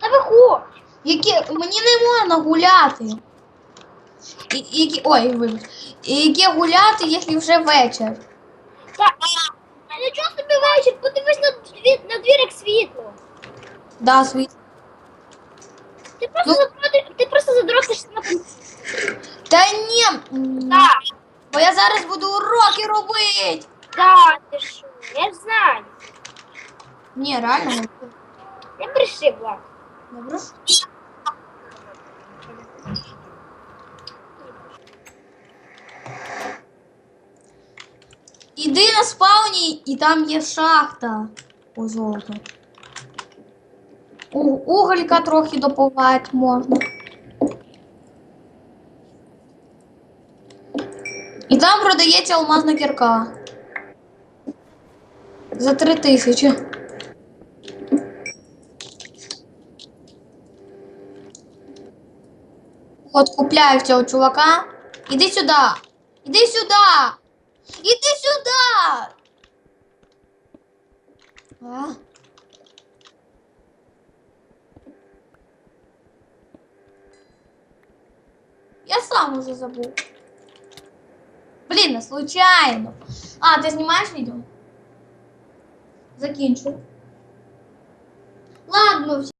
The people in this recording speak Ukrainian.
Та виходь. Які мені не можна гуляти. І, які, ой, вибач. Яке гуляти, якщо вже вечір. Та, а нічого собі вечір, подивись на, дві, на двір як світло. Да, свій. Ти просто, задротиш- ти просто задротишся на Та ні. Так, Бо я зараз буду уроки робити. так, ти що, я знаю. Ні, реально. Не бреши, Влад. Добре. Іди на спауні, і там є шахта у золото. У, уголька трохи добувати можна. І там продається алмазна кірка. За три тисячі. От купляю цього чувака. Іди сюди. Іди сюди. Іди сюди. Я сам уже забув. Блін, случайно. А, ти знімаєш відео? Закінчу. Ладно,